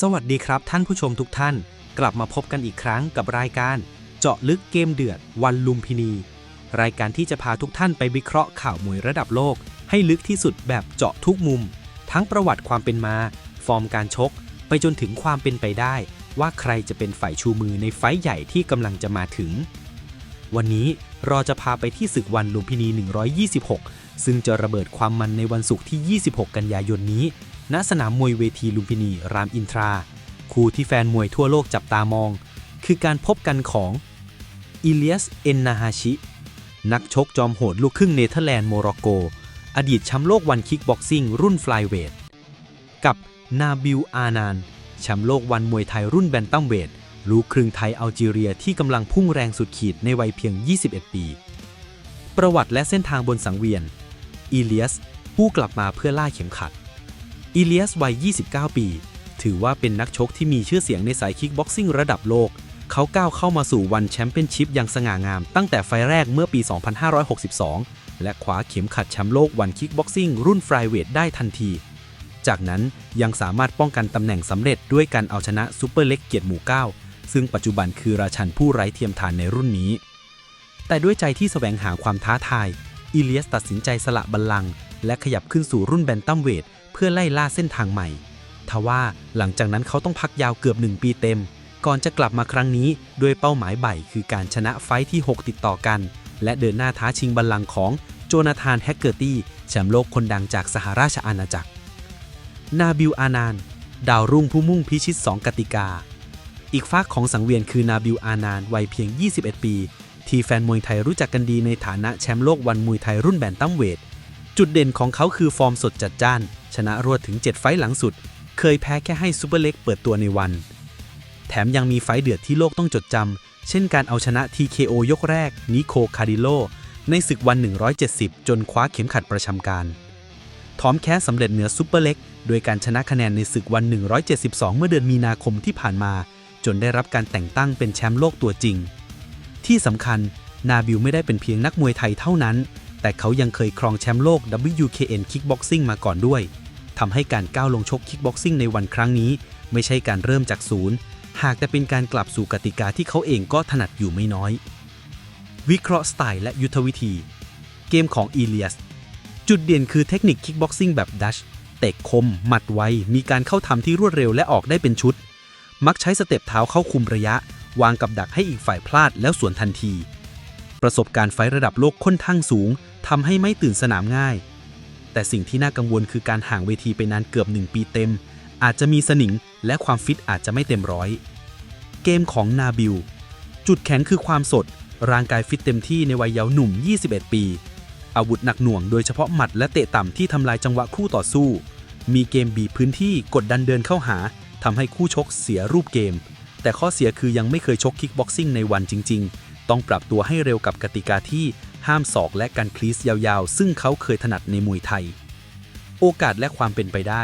สวัสดีครับท่านผู้ชมทุกท่าน กลับมาพบกันอีกครั้งกับรายการ เจาะลึกเกมเดือดวันลุมพินี รายการที่จะพาทุกท่านไปวิเคราะห์ข่าวมวยระดับโลก ให้ลึกที่สุดแบบเจาะทุกมุม ทั้งประวัติความเป็นมา ฟอร์มการชก ไปจนถึงความเป็นไปได้ ว่าใครจะเป็นฝ่ายชูมือในไฟใหญ่ที่กำลังจะมาถึง วันนี้เราจะพาไปที่ศึกวันลุมพินี 126 ซึ่งจะระเบิดความมันในวันศุกร์ที่ 26 กันยายนนี้ ณสนามมวยเวทีลุมพินีรามอินทรา คู่ที่แฟนมวยทั่วโลกจับตามอง คือการพบกันของอิเลียส เอนนาฮาชิ นักชกจอมโหดลูกครึ่งเนเธอร์แลนด์โมร็อกโก อดีตแชมป์โลกวันคิกบ็อกซิ่งรุ่นฟลายเวท กับนาบิล อานานแชมป์โลกวันมวยไทยรุ่นแบนตัมเวทลูกครึ่งไทยอัลจีเรียที่กำลังพุ่งแรงสุดขีดในวัยเพียง 21 ปี ประวัติและเส้นทางบนสังเวียนอีเลียส ผู้กลับมาเพื่อล่าเข็มขัด อีเลียสวัย 29 ปี ถือว่าเป็นนักชกที่มีชื่อเสียงในสายคิกบ็อกซิ่งระดับโลก เขาก้าวเข้ามาสู่วันแชมเปี้ยนชิพอย่างสง่างาม ตั้งแต่ไฟแรกเมื่อปี 2562 และคว้าเข็มขัดแชมป์โลกวันคิกบ็อกซิ่งรุ่นฟลายเวทได้ทันที จากนั้นยังสามารถป้องกันตำแหน่งสำเร็จด้วยการเอาชนะซูเปอร์เล็กเกียรติหมู่ 9 ซึ่งปัจจุบันคือราชันผู้ไร้เทียมทานในรุ่นนี้ แต่ด้วยใจที่แสวงหาความท้าทายอีเลียสตัดสินใจสละบัลลังก์และขยับขึ้นสู่รุ่นแบนตัมเวท พื่อไล่ล่าเส้นทางใหม่ ทว่าหลังจากนั้นเขาต้องพักยาวเกือบ1ปีเต็ม ก่อนจะกลับมาครั้งนี้ด้วยเป้าหมายใหม่คือการชนะไฟท์ที่ 6 ติดต่อกัน และเดินหน้าท้าชิงบัลลังก์ของโจนาธานแฮกเกอร์ตี้แชมป์โลกคนดังจากสหราชอาณาจักร นาบิลอานานดาวรุ่งผู้มุ่งพิชิต 2 กติกา อีกฝากของสังเวียนคือนาบิลอานานวัยเพียง 21 ปี ที่แฟนมวยไทยรู้จักกันดีในฐานะแชมป์โลกวันมวยไทยรุ่นแบนตัมเวท จุดเด่นของเขาคือฟอร์มสดจัดจ้าน ชนะรวดถึง 7 ไฟต์หลังสุด เคยแพ้แค่ให้ซูเปอร์เล็กเปิดตัวในวัน แถมยังมีไฟต์เดือดที่โลกต้องจดจำ เช่นการเอาชนะ TKO ยกแรก นิโคคาริโล ในศึกวัน 170 จนคว้าเข็มขัดประจำการถอมแค้นสำเร็จเหนือซูเปอร์เล็ก โดยการชนะคะแนนในศึกวัน 172 เมื่อเดือนมีนาคมที่ผ่านมา จนได้รับการแต่งตั้งเป็นแชมป์โลกตัวจริง ที่สำคัญนาบิลไม่ได้เป็นเพียงนักมวยไทยเท่านั้น แต่เขายังเคยครองแชมป์โลก WKN Kickboxing มาก่อนด้วย ทำให้การก้าวลงชก Kickboxing ในวันครั้งนี้ ไม่ใช่การเริ่มจากศูนย์ หากแต่เป็นการกลับสู่กติกาที่เขาเองก็ถนัดอยู่ไม่น้อย วิเคราะห์สไตล์และยุทธวิธี เกมของอีเลียส จุดเด่นคือเทคนิคคิกบ็อกซิ่งแบบดัชเตะคม หมัดไว มีการเข้าทำที่รวดเร็วและออกได้เป็นชุด มักใช้สเต็ปเท้าเข้าคุมระยะ วางกับดักให้อีกฝ่ายพลาดแล้วสวนทันที ประสบการณ์ไฟระดับโลกค่อนข้างสูง ทำให้ไม่ตื่นสนามง่าย แต่สิ่งที่น่ากังวลคือการห่างเวทีไปนานเกือบ 1 ปีเต็ม อาจจะมีสนิงและความฟิตอาจจะไม่เต็มร้อย เกมของนาบิล จุดแข็งคือความสด ร่างกายฟิตเต็มที่ในวัยเยาว์หนุ่ม 21 ปี อาวุธหนักหน่วงโดยเฉพาะหมัดและเตะต่ำที่ทำลายจังหวะคู่ต่อสู้ มีเกมบีบพื้นที่กดดันเดินเข้าหาทำให้คู่ชกเสียรูปเกม แต่ข้อเสียคือยังไม่เคยชกคิกบ็อกซิ่งในวันจริง ๆ ต้องปรับตัวให้เร็วกับกติกาที่ ห้ามศอกและการคลีสยาวๆ ซึ่งเขาเคยถนัดในมวยไทย โอกาสและความเป็นไปได้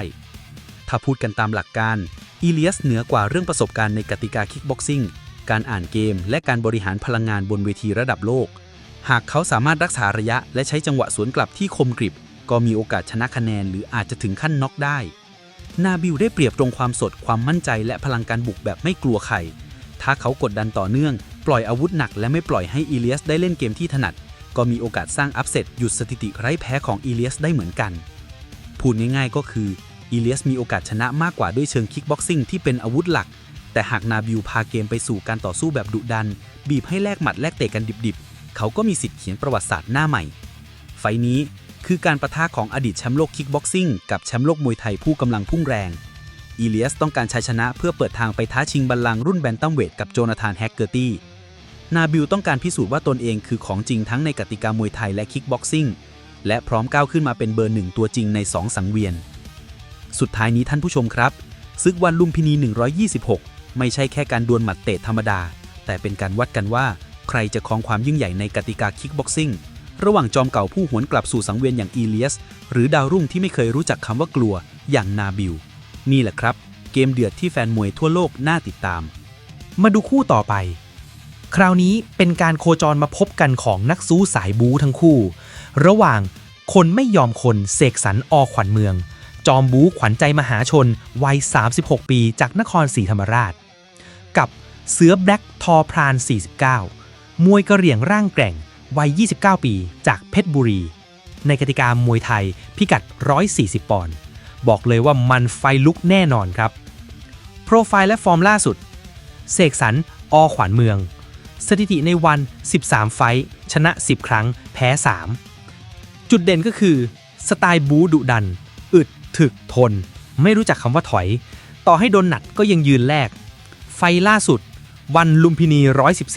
ถ้าพูดกันตามหลักการอีเลียสเหนือกว่าเรื่องประสบการณ์ในกติกาคิกบ็อกซิ่งการอ่านเกม และการบริหารพลังงานบนเวทีระดับโลก หากเขาสามารถรักษาระยะ และใช้จังหวะสวนกลับที่คมกริบ ก็มีโอกาสชนะคะแนน หรืออาจจะถึงขั้นน็อกได้ นาบิลได้เปรียบตรงความสดความมั่นใจและพลังการบุกแบบไม่กลัวใคร ถ้าเขากดดันต่อเนื่อง ปล่อยอาวุธหนักและไม่ปล่อยให้อีเลียสได้เล่นเกมที่ถนัด ก็มีโอกาสสร้างอัพเซตหยุดสถิติไร้แพ้ของอีเลียสได้เหมือนกัน พูดง่ายๆก็คืออีเลียสมีโอกาสชนะมากกว่าด้วยเชิงคิกบ็อกซิ่งที่เป็นอาวุธหลัก แต่หากนาบิลพาเกมไปสู่การต่อสู้แบบดุดัน บีบให้แลกหมัดแลกเตะกันดิบๆ เขาก็มีสิทธิ์เขียนประวัติศาสตร์หน้าใหม่ ไฟล์นี้คือการประทะของอดีตแชมป์โลกคิกบ็อกซิ่งกับแชมป์โลกมวยไทยผู้กำลังพุ่งแรงอีเลียสต้องการชัยชนะเพื่อเปิดทางไปท้าชิงบัลลังก์รุ่นแบนตัมเวทกับโจนาธานแฮกเกอร์ตี้ นาบิลต้องการพิสูจน์ว่าตนเองคือของจริงทั้งในกติกามวยไทยและคิกบ็อกซิ่ง และพร้อมก้าวขึ้นมาเป็นเบอร์หนึ่งตัวจริงใน 2 สังเวียน สุดท้ายนี้ท่านผู้ชมครับ ซึกวันลุมพินี 126 ไม่ใช่แค่การดวลหมัดเตะธรรมดา แต่เป็นการวัดกันว่า ใครจะครองความยิ่งใหญ่ในกติกาคิกบ็อกซิ่งระหว่างจอมเก่าผู้หวนกลับสู่สังเวียนอย่างอีเลียส หรือดาวรุ่งที่ไม่เคยรู้จักคำว่ากลัวอย่างนาบิลนี่แหละครับ เกมเดือดที่แฟนมวยทั่วโลกน่าติดตาม มาดูคู่ต่อไป คราวนี้เป็นการโคจรมาพบกันของนักสู้สายบูทั้งคู่ ระหว่างคนไม่ยอมคนเสกสรรอขวัญเมืองจจอมบู๊ขวัญใจมหาชน วัย 36 ปีจากนครศรีธรรมราช กับเสือแบล็กทอพราน 49 มวยกระเหรี่ยงร่างแกร่ง วัย 29 ปีจากเพชรบุรี ในกติกามวยไทยพิกัด 140 ปอนด์บอกเลยว่ามันไฟลุกแน่นอนครับ โปรไฟล์และฟอร์มล่าสุด เสกสรรอขวัญเมือง สถิติในวัน 13 ไฟท์ชนะ 10 ครั้ง แพ้ 3 จุดเด่นก็คือ สไตล์บูดุดัน อึด ถึก ทน ไม่รู้จักคำว่าถอย ต่อให้โดนหนัดก็ยังยืนแลก ไฟล่าสุด วันลุมพินี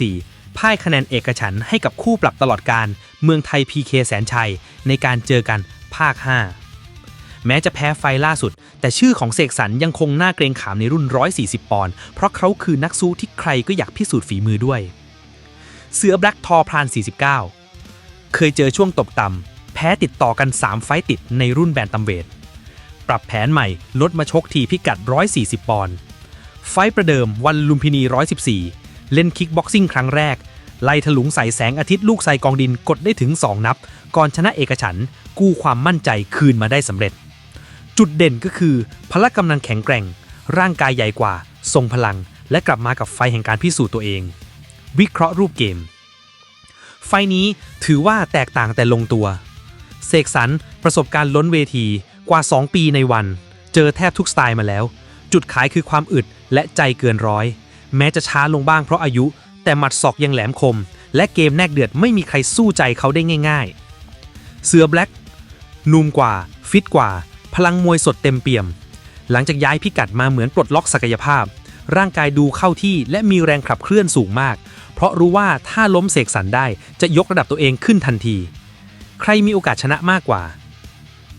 114 พ่ายคะแนนเอกฉันให้กับคู่ปรับตลอดการ เมืองไทย PK แสนชัย ในการเจอกันภาค 5แม้จะแพ้ไฟล่าสุด แต่ชื่อของเสกสรรยังคงน่าเกรงขามในรุ่น 140 ปอนด์ เพราะเขาคือนักสู้ที่ใครก็อยากพิสูจน์ฝีมือด้วย เสือแบล็กทอพราน 49 เคยเจอช่วงตบต่ำ แพ้ติดต่อกัน 3 ไฟติดในรุ่นแบนตัมเวท ปรับแผนใหม่ลดมาชกทีพิกัด 140 ปอนด์ ไฟประเดิมวันลุมพินี 114 เล่นคิกบ็อกซิ่งครั้งแรก ไล่ถลุงใส่แสงอาทิตย์ลูกใส่กองดินกดได้ถึง 2 นับ ก่อนชนะเอกฉันท์กู้ความมั่นใจคืนมาได้สำเร็จ จุดเด่นก็คือพละกำลังแข็งแกร่ง ร่างกายใหญ่กว่า ทรงพลัง และกลับมากับไฟแห่งการพิสูจน์ตัวเอง วิเคราะห์รูปเกม ไฟนี้ถือว่าแตกต่างแต่ลงตัว เสกสรรประสบการณ์ล้นเวทีกว่า 2 ปีในวัน เจอแทบทุกสไตล์มาแล้ว จุดขายคือความอึดและใจเกินร้อย แม้จะช้าลงบ้างเพราะอายุ แต่หมัดศอกยังแหลมคม และเกมแนกเดือดไม่มีใครสู้ใจเขาได้ง่าย ๆ เสือแบล็กนุ่มกว่า ฟิตกว่า พลังมวยสดเต็มเปี่ยม หลังจากย้ายพิกัดมาเหมือนปลดล็อกศักยภาพ ร่างกายดูเข้าที่และมีแรงขับเคลื่อนสูงมาก เพราะรู้ว่าถ้าล้มเสกสรรได้จะยกระดับตัวเองขึ้นทันที ใครมีโอกาสชนะมากกว่า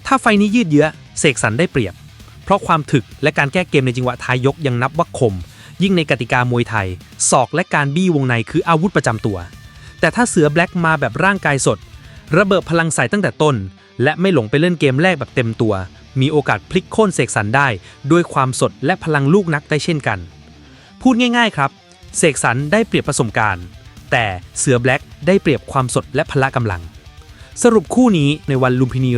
ถ้าไฟนี้ยืดเยื้อเสกสรรได้เปรียบ เพราะความถึกและการแก้เกมในจังหวะท้ายยกยังนับว่าคม ยิ่งในกติกามวยไทยศอกและการบี้วงในคืออาวุธประจำตัว แต่ถ้าเสือแบล็กมาแบบร่างกายสด ระเบิดพลังใส่ตั้งแต่ต้น และไม่หลงไปเล่นเกมแรกแบบเต็มตัวมีโอกาสพลิกโค่นเสกสรรได้ ด้วยความสดและพลังลูกนักได้เช่นกัน พูดง่ายๆครับ เสกสรรได้เปรียบประสบการณ์ แต่เสือแบล็กได้เปรียบความสดและพละกำลัง สรุปคู่นี้ในวันลุมพินี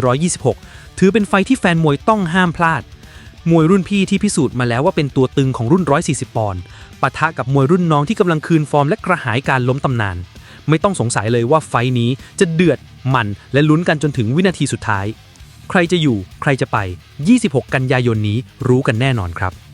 126 ถือเป็นไฟที่แฟนมวยต้องห้ามพลาด มวยรุ่นพี่ที่พิสูจน์มาแล้วว่าเป็นตัวตึงของรุ่น 140 ปอนด์ปะทะกับมวยรุ่นน้องที่กำลังคืนฟอร์มและกระหายการล้มตำนาน ไม่ต้องสงสัยเลยว่าไฟนี้จะเดือดมันและลุ้นกันจนถึงวินาทีสุดท้าย ใครจะอยู่ใครจะไป 26 กันยายนนี้รู้กันแน่นอนครับ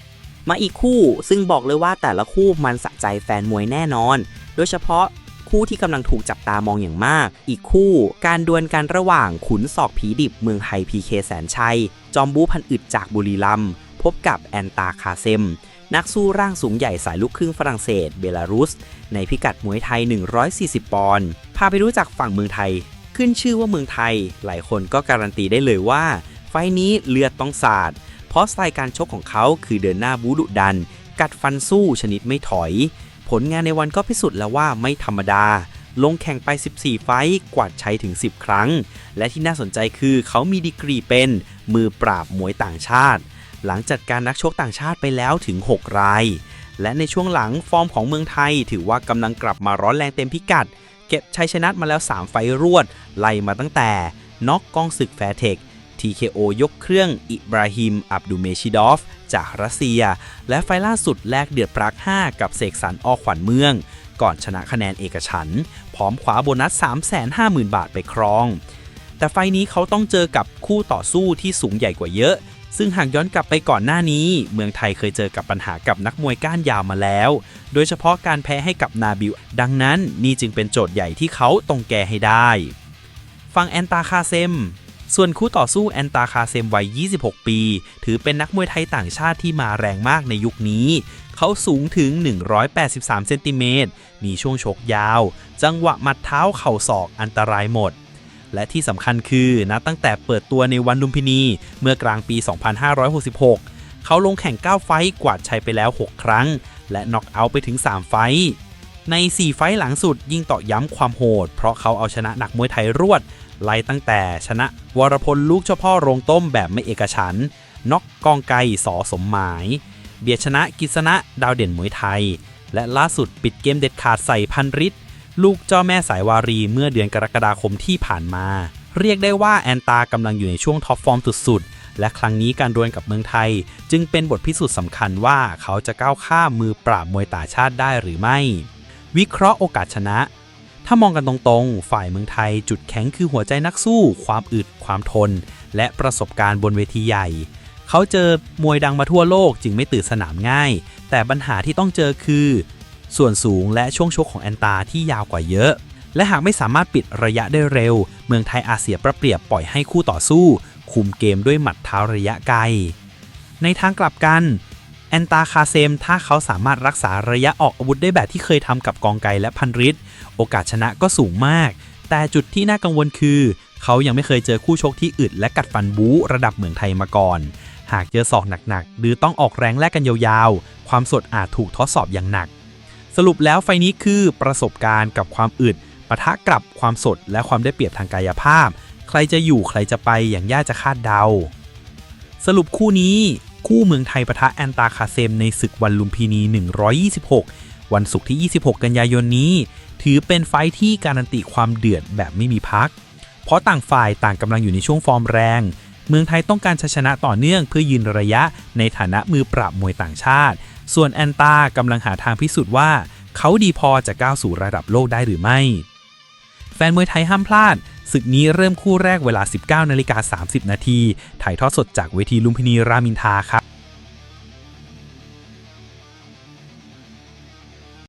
มาอีกคู่ซึ่งบอกเลยว่าแต่ละคู่มันสะใจแฟนมวยแน่นอน โดยเฉพาะคู่ที่กำลังถูกจับตามองอย่างมาก อีกคู่ การดวลกันระหว่างขุนศอกผีดิบเมืองไทยพีเคแสนชัย จอมบูพันอึดจากบุรีรัมย์พบกับแอนตาคาเซม นักสู้ร่างสูงใหญ่สายลูกครึ่งฝรั่งเศส เบลารุส ในพิกัดมวยไทย 140 ปอนด์พาไปรู้จักฝั่งเมืองไทย ขึ้นชื่อว่าเมืองไทย หลายคนก็การันตีได้เลยว่า ไฟนี้เลือดต้องสาด เพราะสไตล์การชกของเขาคือเดินหน้าบูดุดัน กัดฟันสู้ชนิดไม่ถอย ผลงานในวันก็พิสูจน์แล้วว่าไม่ธรรมดา ลงแข่งไป 14 ไฟต์กวาดชัยถึง 10 ครั้ง และที่น่าสนใจคือเขามีดีกรีเป็น มือปราบมวยต่างชาติ หลังจัดการนักชกต่างชาติไปแล้วถึง 6 ราย และในช่วงหลังฟอร์มของเมืองไทย ถือว่ากำลังกลับมาร้อนแรงเต็มพิกัด เก็บชัยชนะมาแล้ว 3 ไฟต์รวด ไล่มาตั้งแต่น็อกกองศึกแฟร์เทค TKO ยกเครื่องอิบราฮิม อับดูเมชิดอฟ จากรัสเซีย และไฟล่าสุดแลกเดือดปรัก5 กับเสกสรรออขวัญเมือง ก่อนชนะคะแนนเอกฉัน พร้อมขวาโบนัส 350,000 บาทไปครอง แต่ไฟนี้เขาต้องเจอกับคู่ต่อสู้ที่สูงใหญ่กว่าเยอะ ซึ่งหากย้อนกลับไปก่อนหน้านี้ เมืองไทยเคยเจอกับปัญหากับนักมวยก้านยาวมาแล้ว โดยเฉพาะการแพ้ให้กับนาบิล ดังนั้นนี่จึงเป็นโจทย์ใหญ่ที่เขาต้องแก้ให้ได้ฟังแอนตาคาเซม ส่วนคู่ต่อสู้แอนตาคาเซมวัย 26 ปี ถือเป็นนักมวยไทยต่างชาติที่มาแรงมากในยุคนี้ เขาสูงถึง 183 เซนติเมตร มีช่วงชกยาว จังหวะหมัดเท้าเข่าศอกอันตรายหมด และที่สำคัญคือนะตั้งแต่เปิดตัวในวันลุมพินีเมื่อกลางปี 2566 เขาลงแข่ง 9 ไฟต์กวาดชัยไปแล้ว 6 ครั้ง และน็อกเอาท์ไปถึง 3 ไฟต์ใน 4 ไฟต์หลังสุดยิ่งต่อย้ำความโหด เพราะเขาเอาชนะนักมวยไทยรวด ไล่ตั้งแต่ชนะวรพลลูกเจ้าพ่อโรงต้มแบบไม่เอกฉันน็อกกองไกสอสมหมาย เบียดชนะกิษณะดาวเด่นมวยไทย และล่าสุดปิดเกมเด็ดขาดใส่พันริศลูกเจ้าแม่สายวารีเมื่อเดือนกรกฎาคมที่ผ่านมา เรียกได้ว่าแอนตากำลังอยู่ในช่วงท็อปฟอร์มสุดๆ และครั้งนี้การดวลกับเมืองไทย จึงเป็นบทพิสูจน์สำคัญว่าเขาจะก้าวข้ามมือปราบมวยต่างชาติได้หรือไม่ วิเคราะห์โอกาสชนะ ถ้ามองกันตรงๆ ฝ่ายเมืองไทยจุดแข็งคือหัวใจนักสู้ ความอึด ความทน และประสบการณ์บนเวทีใหญ่ เขาเจอมวยดังมาทั่วโลกจึงไม่ตื่นสนามง่าย แต่ปัญหาที่ต้องเจอคือ ส่วนสูงและช่วงชกของแอนตาที่ยาวกว่าเยอะ และหากไม่สามารถปิดระยะได้เร็ว เมืองไทยอาเสียประเปรียบปล่อยให้คู่ต่อสู้ คุมเกมด้วยหมัดเท้าระยะไกล ในทางกลับกันแอนตาคาเซมถ้าเขาสามารถรักษาระยะออกอาวุธได้แบบที่เคยทำกับกองไกและพันริศ โอกาสชนะก็สูงมาก แต่จุดที่น่ากังวลคือ เขายังไม่เคยเจอคู่ชกที่อึดและกัดฟันบู๊ระดับเหมืองไทยมาก่อน หากเจอศอกหนักๆ หรือต้องออกแรงแลกกันยาวๆ ความสดอาจถูกทดสอบอย่างหนัก สรุปแล้วไฟนี้คือประสบการณ์กับความอึดปะทะกับความสดและความได้เปรียบทางกายภาพ ใครจะอยู่ใครจะไปอย่างยากจะคาดเดา สรุปคู่นี้คู่เมืองไทยปะทะแอนตาคาเซมในศึกวันลุมพินี 126 วันศุกร์ที่ 26 กันยายนนี้ ถือเป็นไฟที่การันตีความเดือดแบบไม่มีพัก เพราะต่างฝ่ายต่างกำลังอยู่ในช่วงฟอร์มแรง เมืองไทยต้องการชชนะต่อเนื่องเพื่อยืนระยะในฐานะมือปราบมวยต่างชาติ ส่วนแอนตากำลังหาทางพิสูจน์ว่า เขาดีพอจะก้าวสู่ระดับโลกได้หรือไม่ แฟนมวยไทยห้ามพลาดศึกนี้เริ่มคู่แรกเวลา 19นาฬิกา30 นาทีถ่ายทอดสดจากเวทีลุมพินีรามินทาครับ